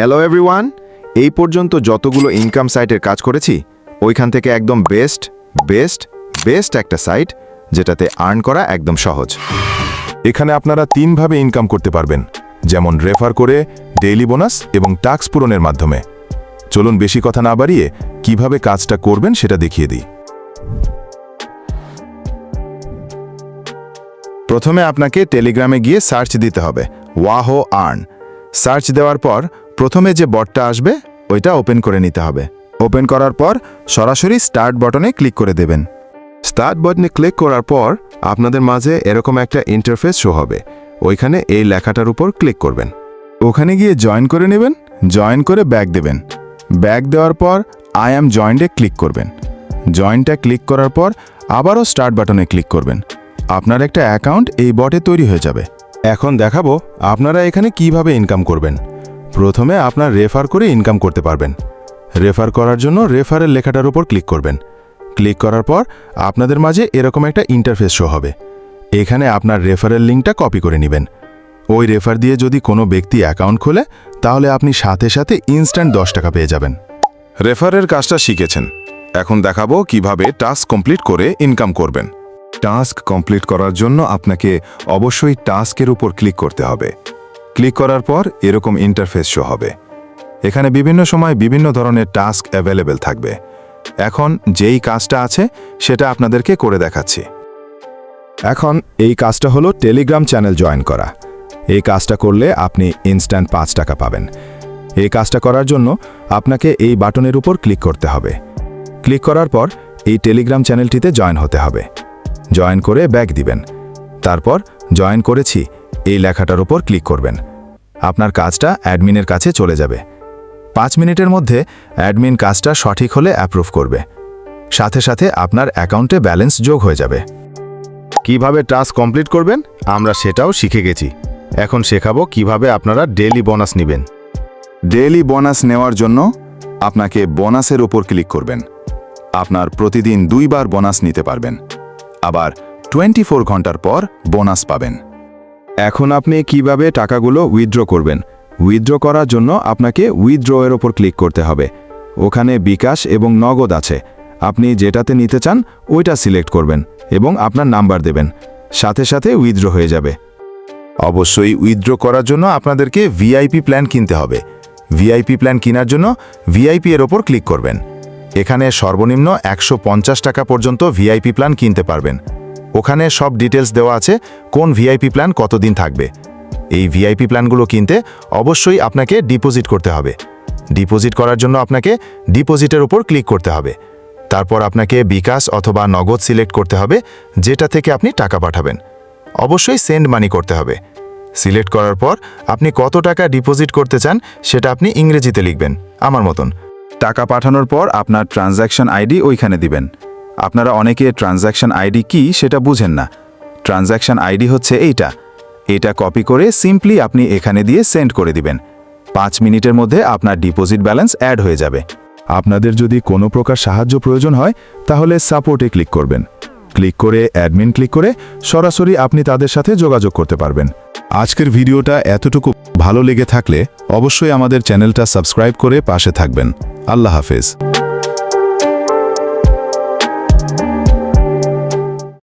Hello everyone এই পর্যন্ত যতগুলো ইনকাম সাইটের কাজ করেছি, ওইখান থেকে একদম বেস্ট বেস্ট বেস্ট একটা সাইট যেটাতে আর্ন করা একদম সহজ। এখানে আপনারা তিনভাবে ইনকাম করতে পারবেন, যেমন রেফার করে ডেইলি বোনাস এবং টাক্স পূরণের মাধ্যমে। চলুন বেশি কথা না বাড়িয়ে কীভাবে কাজটা করবেন সেটা দেখিয়ে দিই। প্রথমে আপনাকে টেলিগ্রামে গিয়ে সার্চ দিতে হবে ওয়াহো আর্ন সার্চ দেওয়ার পর প্রথমে যে বটটা আসবে, ওইটা ওপেন করে নিতে হবে। ওপেন করার পর সরাসরি স্টার্ট বটনে ক্লিক করে দেবেন। স্টার্ট বটনে ক্লিক করার পর আপনাদের মাঝে এরকম একটা ইন্টারফেস শো হবে। ওইখানে এই লেখাটার উপর ক্লিক করবেন। ওখানে গিয়ে জয়েন করে নেবেন জয়েন করে ব্যাক দেবেন। ব্যাক দেওয়ার পর আই অ্যাম জয়েন্টে ক্লিক করবেন। জয়েন্টটা ক্লিক করার পর আবারও স্টার্ট বাটনে ক্লিক করবেন। আপনার একটা অ্যাকাউন্ট এই বটে তৈরি হয়ে যাবে। এখন দেখাবো আপনারা এখানে কীভাবে ইনকাম করবেন। প্রথমে আপনার রেফার করে ইনকাম করতে পারবেন। রেফার করার জন্য রেফারের লেখাটার উপর ক্লিক করবেন। ক্লিক করার পর আপনাদের মাঝে এরকম একটা ইন্টারফেস শো হবে। এখানে আপনার রেফারের লিঙ্কটা কপি করে নেবেন। ওই রেফার দিয়ে যদি কোনো ব্যক্তি অ্যাকাউন্ট খোলে, তাহলে আপনি সাথে সাথে ইনস্ট্যান্ট দশ টাকা পেয়ে যাবেন। রেফারের কাজটা শিখেছেন। এখন দেখাবো কীভাবে টাস্ক কমপ্লিট করে ইনকাম করবেন। টাস্ক কমপ্লিট করার জন্য আপনাকে অবশ্যই টাস্কের উপর ক্লিক করতে হবে। ক্লিক করার পর এরকম ইন্টারফেস শো হবে। এখানে বিভিন্ন সময় বিভিন্ন ধরনের টাস্ক অ্যাভেলেবেল থাকবে। এখন যেই কাজটা আছে, সেটা আপনাদেরকে করে দেখাচ্ছি। এখন এই কাজটা হলো টেলিগ্রাম চ্যানেল জয়েন করা। এই কাজটা করলে আপনি ইনস্ট্যান্ট পাঁচ টাকা পাবেন। এই কাজটা করার জন্য আপনাকে এই বাটনের উপর ক্লিক করতে হবে। ক্লিক করার পর এই টেলিগ্রাম চ্যানেলটিতে জয়েন হতে হবে। জয়েন করে ব্যাগ দিবেন। তারপর জয়েন করেছি। এই লেখাটার উপর ক্লিক করবেন। আপনার কাজটা অ্যাডমিনের কাছে চলে যাবে। পাঁচ মিনিটের মধ্যে অ্যাডমিন কাজটা সঠিক হলে অ্যাপ্রুভ করবে। সাথে সাথে আপনার অ্যাকাউন্টে ব্যালেন্স যোগ হয়ে যাবে। কীভাবে টাস্ক কমপ্লিট করবেন? আমরা সেটাও শিখে গেছি। এখন শেখাবো কীভাবে আপনারা ডেলি বোনাস নেবেন। ডেলি বোনাস নেওয়ার জন্য আপনাকে বোনাসের উপর ক্লিক করবেন। আপনার প্রতিদিন দুইবার বোনাস নিতে পারবেন। আবার টোয়েন্টি ঘণ্টার পর বোনাস পাবেন। এখন আপনি কীভাবে টাকাগুলো উইথড্র করবেন? উইথড্র করার জন্য আপনাকে উইথড্র এর ওপর ক্লিক করতে হবে। ওখানে বিকাশ এবং নগদ আছে। আপনি যেটাতে নিতে চান, ওইটা সিলেক্ট করবেন এবং আপনার নাম্বার দেবেন। সাথে সাথে উইথড্র হয়ে যাবে। অবশ্যই উইথড্র করার জন্য আপনাদেরকে ভিআইপি প্ল্যান কিনতে হবে। ভিআইপি প্ল্যান কেনার জন্য ভিআইপি এর ওপর ক্লিক করবেন। এখানে সর্বনিম্ন একশো পঞ্চাশ টাকা পর্যন্ত ভিআইপি প্ল্যান কিনতে পারবেন। ওখানে সব ডিটেলস দেওয়া আছে কোন ভিআইপি প্ল্যান কতদিন থাকবে। এই ভিআইপি প্ল্যানগুলো কিনতে অবশ্যই আপনাকে ডিপোজিট করতে হবে। ডিপোজিট করার জন্য আপনাকে ডিপোজিটের উপর ক্লিক করতে হবে। তারপর আপনাকে বিকাশ অথবা নগদ সিলেক্ট করতে হবে, যেটা থেকে আপনি টাকা পাঠাবেন। অবশ্যই সেন্ড মানি করতে হবে। সিলেক্ট করার পর আপনি কত টাকা ডিপোজিট করতে চান, সেটা আপনি ইংরেজিতে লিখবেন, আমার মতন। টাকা পাঠানোর পর আপনার ট্রানজ্যাকশন আইডি ওইখানে দিবেন। আপনারা অনেকে ট্রানজ্যাকশন আইডি কি সেটা বুঝেন না। ট্রানজ্যাকশন আইডি হচ্ছে এইটা। এটা কপি করে সিম্পলি আপনি এখানে দিয়ে সেন্ড করে দিবেন। পাঁচ মিনিটের মধ্যে আপনার ডিপোজিট ব্যালেন্স অ্যাড হয়ে যাবে। আপনাদের যদি কোনো প্রকার সাহায্য প্রয়োজন হয়, তাহলে সাপোর্টে ক্লিক করবেন। ক্লিক করে অ্যাডমিন ক্লিক করে সরাসরি আপনি তাদের সাথে যোগাযোগ করতে পারবেন। আজকের ভিডিওটা এতটুকু। ভালো লেগে থাকলে অবশ্যই আমাদের চ্যানেলটা সাবস্ক্রাইব করে পাশে থাকবেন। আল্লাহ হাফেজ।